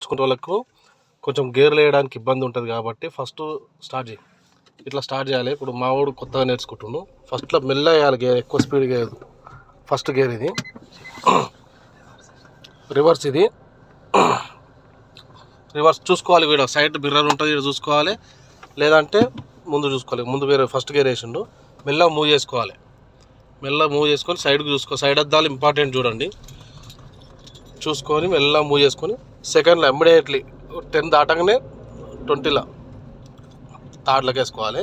నేర్చుకునే వాళ్ళకు కొంచెం గేర్లు వేయడానికి ఇబ్బంది ఉంటుంది కాబట్టి ఫస్ట్ స్టార్ట్ చేయి. ఇట్లా స్టార్ట్ చేయాలి. ఇప్పుడు మా వాడు కొత్తగా నేర్చుకుంటుండు. ఫస్ట్లో మెల్ల వేయాలి గేర్ ఎక్కువ స్పీడ్ గేర్. ఫస్ట్ గేర్ ఇది. రివర్స్ ఇది. రివర్స్ చూసుకోవాలి వీడు. సైడ్ మిర్రర్ ఉంటుంది ఇక్కడ చూసుకోవాలి. లేదంటే ముందు చూసుకోవాలి. ముందు వేరే ఫస్ట్ గేర్ వేసిండు. మెల్లగా మూవ్ చేసుకోవాలి. మెల్లగా మూవ్ చేసుకొని సైడ్కి చూసుకో. సైడ్ అద్దాలు ఇంపార్టెంట్ చూడండి. చూసుకొని మెల్లగా మూవ్ చేసుకొని సెకండ్లో ఇమ్మీడియట్లీ టెన్ దాటగానే ట్వంటీలో థర్డ్లోకి వేసుకోవాలి.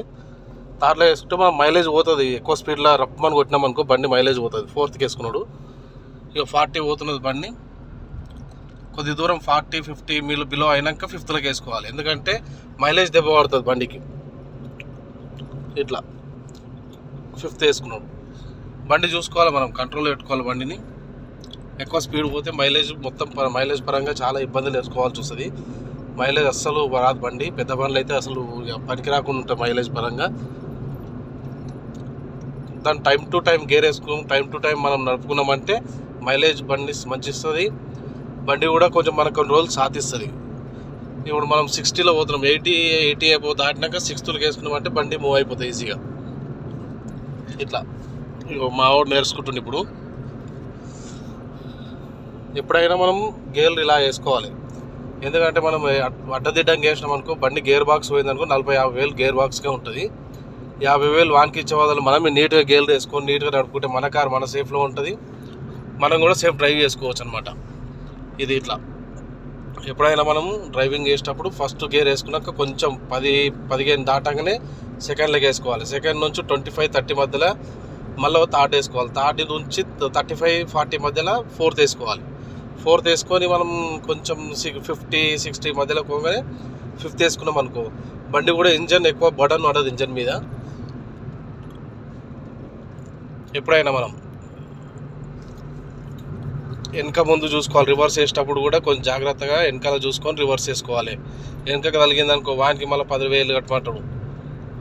థర్డ్లో వేసుకుంటే మన మైలేజ్ పోతుంది. ఎక్కువ స్పీడ్లో రప్పమని కొట్టినాం అనుకో బండి మైలేజ్ పోతుంది. ఫోర్త్కి వేసుకున్నాడు. ఇక ఫార్టీ పోతున్నది బండి. కొద్ది దూరం ఫార్టీ ఫిఫ్టీ మీలు బిలో అయినాక ఫిఫ్త్లోకి వేసుకోవాలి. ఎందుకంటే మైలేజ్ దెబ్బ పడుతుంది బండికి. ఇట్లా. ఫిఫ్త్ వేసుకున్నాడు. బండి చూసుకోవాలి మనం. కంట్రోల్ పెట్టుకోవాలి బండిని. ఎక్కువ స్పీడ్ పోతే మైలేజ్ మొత్తం మైలేజ్ పరంగా చాలా ఇబ్బందులు ఎదుర్కోవాల్సి వస్తుంది. మైలేజ్ అస్సలు రాదు బండి. పెద్ద బండ్లు అయితే అసలు ఇక పనికి రాకుండా ఉంటాయి మైలేజ్ పరంగా. దాని టైం టు టైం గేర్ వేసుకుని టైం టు టైం మనం నడుపుకున్నామంటే మైలేజ్ బండి మంచి ఇస్తుంది బండి కూడా కొంచెం మనకు కొన్ని రోజులు సాధిస్తుంది. ఇప్పుడు మనం సిక్స్టీలో పోతున్నాం. ఎయిటీ ఎయిటీ అయిపో దాటినాక సిక్స్త్లోకి వేసుకున్నామంటే బండి మూవ్ అయిపోతుంది ఈజీగా. ఇట్లా. మా వాడు నేర్చుకుంటుండే ఇప్పుడు. ఎప్పుడైనా మనం గేర్లు ఇలా వేసుకోవాలి. ఎందుకంటే మనం అడ్డదిడ్డంగా వేసినాం అనుకో బండి గేర్ బాక్స్ పోయిందనుకో నలభై యాభై వేలు గేర్ బాక్స్గా ఉంటుంది. యాభై వేలు వానికి ఇచ్చే వాళ్ళు మనమే నీట్గా గేర్లు వేసుకొని నీట్గా నడుపుకుంటే మన కారు మన సేఫ్లో ఉంటుంది. మనం కూడా సేఫ్ డ్రైవ్ చేసుకోవచ్చు అనమాట ఇది ఇట్లా. ఎప్పుడైనా మనం డ్రైవింగ్ చేసేటప్పుడు ఫస్ట్ గేర్ వేసుకున్నాక కొంచెం పది పదిహేను దాటంగానే సెకండ్లోకి వేసుకోవాలి. సెకండ్ నుంచి ట్వంటీ ఫైవ్ థర్టీ మధ్యలో మళ్ళీ థర్డ్ వేసుకోవాలి. థర్డ్ నుంచి థర్టీ ఫైవ్ ఫార్టీ మధ్యలో ఫోర్త్ వేసుకోవాలి. ఫోర్త్ వేసుకొని మనం కొంచెం ఫిఫ్టీ సిక్స్టీ మధ్యలో పోగానే ఫిఫ్త్ వేసుకున్నాం అనుకో బండి కూడా ఇంజన్ ఎక్కువ బటన్ పడదు ఇంజన్ మీద. ఎప్పుడైనా మనం వెనక ముందు చూసుకోవాలి రివర్స్ వేసేటప్పుడు కూడా కొంచెం జాగ్రత్తగా వెనకాల చూసుకొని రివర్స్ వేసుకోవాలి. వెనక కలిగింది అనుకో వానికి మళ్ళీ పదివేలు కట్టమంటాడు.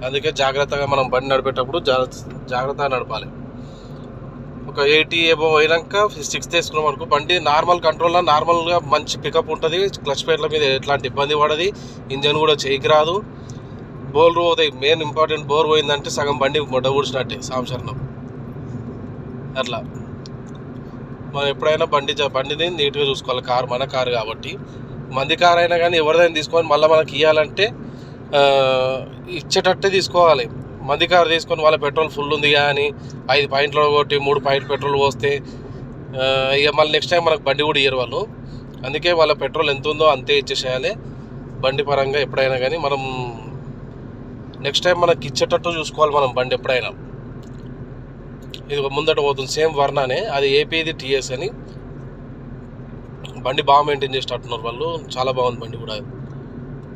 అందుకే జాగ్రత్తగా మనం బండి నడిపేటప్పుడు జాగ్రత్త జాగ్రత్తగా నడపాలి. ఒక ఎయిటీ ఏబో అయినాక సిక్స్త్ వేసుకున్నాం అనుకో బండి నార్మల్ కంట్రోల్లో నార్మల్గా మంచి పికప్ ఉంటుంది. క్లచ్ ప్లేట్ల మీద ఎట్లాంటి ఇబ్బంది పడది. ఇంజన్ కూడా చేయికి రాదు. బోర్ పోతాయి. మెయిన్ ఇంపార్టెంట్ బోర్ పోయిందంటే సగం బండి మొడ్డ ఊడ్చినట్టే సంవత్సరం అట్లా. మనం ఎప్పుడైనా బండి బండిని నీట్గా చూసుకోవాలి. కారు మన కారు కాబట్టి. మంది కారు అయినా కానీ ఎవరిదైనా తీసుకొని మళ్ళీ మనకి ఇవ్వాలంటే ఇచ్చేటట్టే తీసుకోవాలి. మంది కారు తీసుకొని వాళ్ళ పెట్రోల్ ఫుల్ ఉంది కానీ ఐదు పాయింట్లు కొట్టి మూడు పాయింట్ పెట్రోల్ పోస్తే ఇక మళ్ళీ నెక్స్ట్ టైం మనకు బండి కూడా ఇయ్యరు వాళ్ళు. అందుకే వాళ్ళ పెట్రోల్ ఎంత ఉందో అంతే ఇచ్చేసేయాలి. బండి పరంగా ఎప్పుడైనా కానీ మనం నెక్స్ట్ టైం మనకి ఇచ్చేటట్టు చూసుకోవాలి మనం బండి ఎప్పుడైనా. ఇది ముందట పోతుంది సేమ్ వర్ణానే అది ఏపీది టీఎస్ అని. బండి బాగా మెయింటైన్ చేసేటట్టున్నారు వాళ్ళు. చాలా బాగుంది బండి కూడా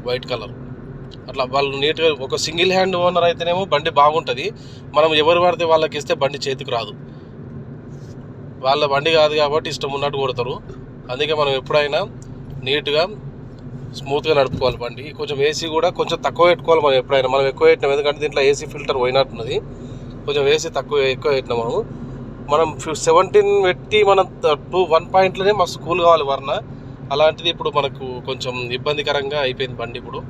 వైట్ కలర్ అట్లా వాళ్ళు నీట్గా ఒక సింగిల్ హ్యాండ్ ఓనర్ అయితేనేమో బండి బాగుంటుంది. మనం ఎవరు పడితే వాళ్ళకి ఇస్తే బండి చేతికి రాదు. వాళ్ళ బండి కాదు కాబట్టి ఇష్టం ఉన్నట్టు కొడతారు. అందుకే మనం ఎప్పుడైనా నీట్గా స్మూత్గా నడుపుకోవాలి బండి. కొంచెం ఏసీ కూడా కొంచెం తక్కువ పెట్టుకోవాలి మనం ఎప్పుడైనా. మనం ఎక్కువ పెట్టినాం. ఎందుకంటే దీంట్లో ఏసీ ఫిల్టర్ పోయినట్టున్నది. కొంచెం వేసి తక్కువ ఎక్కువ పెట్టినాం మనము మనం సెవెంటీన్ పెట్టి మనం టూ వన్ పాయింట్లోనే మస్తు కూల్ కావాలి వర్ణ. అలాంటిది ఇప్పుడు మనకు కొంచెం ఇబ్బందికరంగా అయిపోయింది బండి ఇప్పుడు.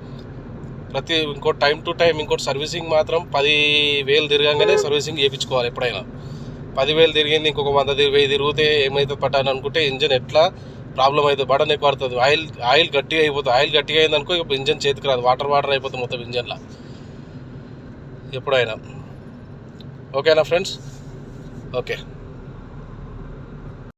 ప్రతి ఇంకో టైం టు టైం ఇంకోటి సర్వీసింగ్ మాత్రం పది వేలు తిరగంగానే సర్వీసింగ్ చేయించుకోవాలి ఎప్పుడైనా. పదివేలు తిరిగింది ఇంకొక వంద వెయ్యి తిరిగితే ఏమైతే పట్టాను అనుకుంటే ఇంజన్ ఎట్లా ప్రాబ్లం అవుతుంది బటన్ ఎక్కువ పడుతుంది ఆయిల్ ఆయిల్ గట్టిగా అయిపోతుంది. ఆయిల్ గట్టిగా అయిందనుకో ఇంజన్ చేతికి రాదు. వాటర్ వాటర్ అయిపోతుంది మొత్తం ఇంజన్లో. ఎప్పుడైనా. ఓకేనా ఫ్రెండ్స్? ఓకే.